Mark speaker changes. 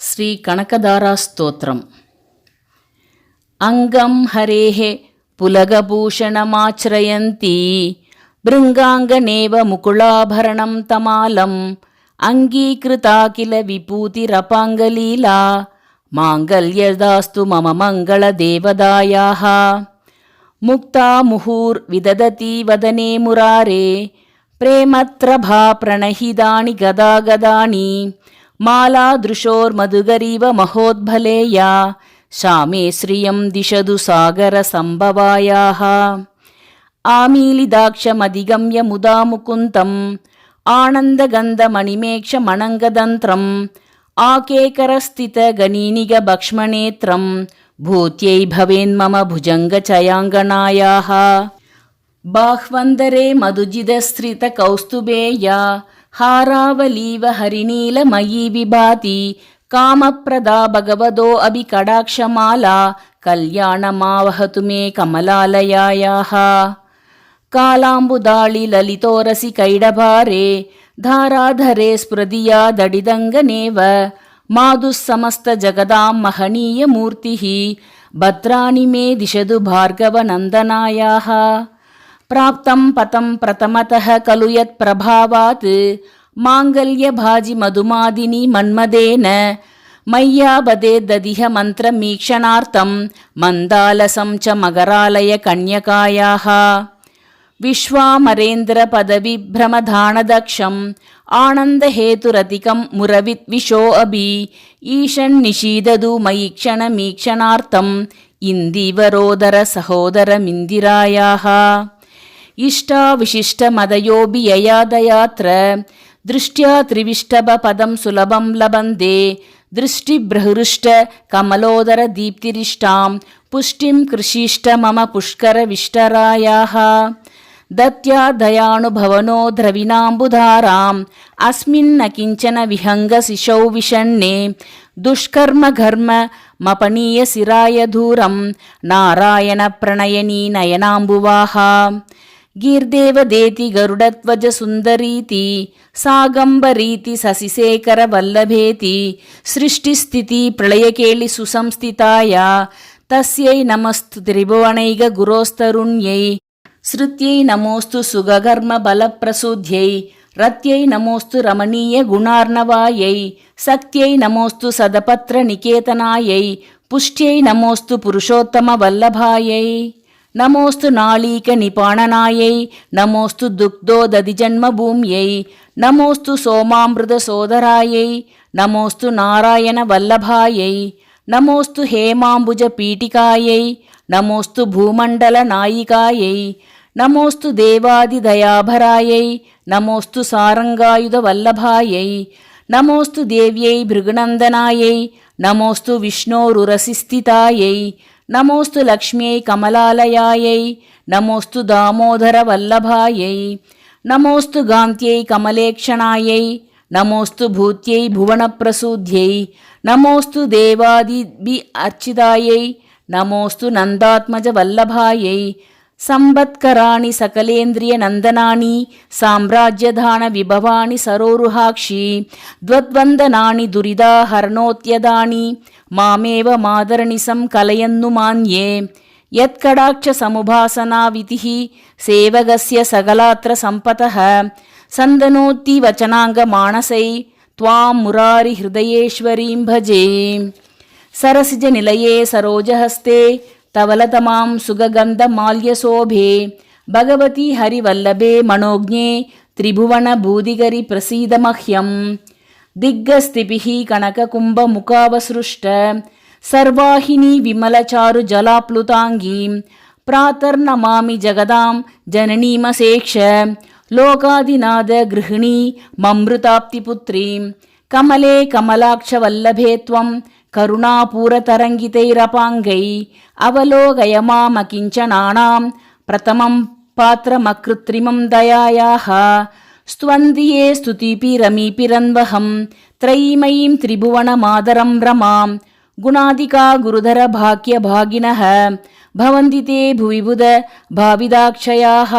Speaker 1: శ్రీ కనకదారాస్తోత్రం అంగం హరేः పులగభూషణమాశ్రయంతి భృంగాంగనేవ ముకుళాభరణం తమాలం అంగీకృతా కిల విభూతిరపాంగలీలా మాంగల్యదాస్తు మమ మంగళదేవదాయాः मुक्ता मुहुर्विदधती वदने मुरारे प्रेमत्रभाप्रणहिदाणि गदागदानि मालादृशोर्मधुगरीव महोद्भलेया श्यामे श्रियं दिशदु सागरसम्भवायाः। आमीलिदाक्षमधिगम्य मुदा मुकुन्तम् आनन्दगन्धमणिमेक्षमणङ्गदन्त्रम् आकेकरस्थितगणिनिगभक्ष्मणेत्रम् भूत्यै भवेन्मम भुजङ्गचयाङ्गनायाः बाह्वन्दरे मधुजिदस्त्रितकौस्तुभेया हारावलीव हरिनीलमयी विभाति कामप्रदा भगवदो अभिकडाक्षमाला कल्याणमावहतु मे कमलालयायाः। कालाम्बुदाळि ललितोरसि कैडभारे धाराधरे स्पृदिया दडिदङ्गनेव माधुः समस्तजगदां महनीयमूर्तिः भद्राणि मे दिशतु भार्गवनन्दनायाः प्राप्तं पतं प्रथमतः खलु यत्प्रभावात् माङ्गल्यभाजि मधुमादिनी मन्मदेन मय्याबदेददिह मन्त्रमीक्षणार्थं मन्दालसं च मकरालयकन्यकायाः विश्वामरेन्द्रपदविभ्रमधानदक्षम् आनन्दहेतुरधिकं मुरविद्विषो अभि। ईशन्निषीदतु मयि क्षणमीक्षणार्थम् इन्दिवरोदरसहोदरमिन्दिरायाः इष्टाविशिष्टमदयोऽपि ययादयात्र दृष्ट्या त्रिविष्टभपदं सुलभं लभन्ते। दृष्टिबृहृष्टकमलोदरदीप्तिरिष्टां पुष्टिं कृषिष्ट मम पुष्करविष्टरायाः दत्या दयानुभवनो द्रविणाम्बुधाराम्। अस्मिन्न किञ्चन विहङ्गशिशौ विषण्णे दुष्कर्मघर्म मपनीयशिराय दूरं नारायणप्रणयनी नयनाम्बुवाः गीर्देवदेति गरुडध्वजसुन्दरीति सागम्बरीति ससिशेखरवल्लभेति सृष्टिस्थिति प्रलयकेळि सुसंस्थिताया तस्यै नमस्तु त्रिभुवनैकगुरोस्तरुण्यै ஸ்ருத்யை நமோஸ்து சுககர்ம பலப்பிரசூத்யை ரத்யை நமோஸ்து ரமணீய குணார்ணவாயை சக்தியை நமோஸ்து சதபத்ர நிகேதனாயை புஷ்டியை நமோஸ்து புருஷோத்தம வல்லபாயை நமோஸ்து நாளீக நிபாணனாயை நமோஸ்து துக்தோததிஜன்மபூம்யை நமோஸ்து சோமாமிருத சோதராயை நமோஸ்து நாராயண வல்லபாயை नमोऽस्तु सोमामृतसोदरायै नमोऽस्तु नारायणवल्लभायै नमोऽस्तु हेमाम्बुजपीठिकायै नमोऽस्तु भूमण्डलनायिकायै नमोऽस्तु देवादिदयाभरायै नमोऽस्तु सारङ्गायुधवल्लभायै नमोऽस्तु देव्यै भृगुनन्दनायै नमोऽस्तु विष्णोरुरसिस्थितायै नमोऽस्तु लक्ष्म्यै कमलालयायै नमोऽस्तु दामोदरवल्लभायै नमोऽस्तु गान्त्यै कमलेक्षणायै नमोऽस्तु भूत्यै भुवनप्रसूद्यै नमोऽस्तु देवादिभि अर्चितायै नमोऽस्तु नन्दात्मजवल्लभायै सम्बत्कराणि सकलेन्द्रियनन्दनानि साम्राज्यधानविभवानि सरोरुहाक्षि द्वद्वन्दनानि दुरिदाहरणोत्यदानि मामेव मादरनिसं कलयन्नु मान्ये। यत्कडाक्षसमुभासनावितिः सेवकस्य सकलात्र सम्पतः सन्दनोति वचनाङ्गमानसै त्वां मुरारिहृदयेश्वरीं भजे सरसिजनिलये सरोजहस्ते तवलतमां सुगगन्धमाल्यशोभे भगवती हरिवल्लभे मनोज्ञे त्रिभुवनभूदिगरि प्रसीद मह्यम् दिग्गस्तिभिः कनककुम्भमुखावसृष्ट सर्वाहिनी विमलचारुजलाप्लुताङ्गीं प्रातर्नमामि जगदां जननीमसेक्ष लोकादिनाद गृहिणी ममृताप्तिपुत्रीं कमले कमलाक्षवल्लभे त्वं करुणापूरतरङ्गितैरपाङ्गै अवलोकय मामकिञ्चनानां प्रथमं पात्रमकृत्रिमं दयायाः। स्तुवन्दिये स्तुतिभिरमीपिरन्वहं त्रयीमयीं त्रिभुवनमादरं रमां गुणादिका गुरुधरभाग्यभागिनः भवन्ति ते भुवि बुध भाविदाक्षयाः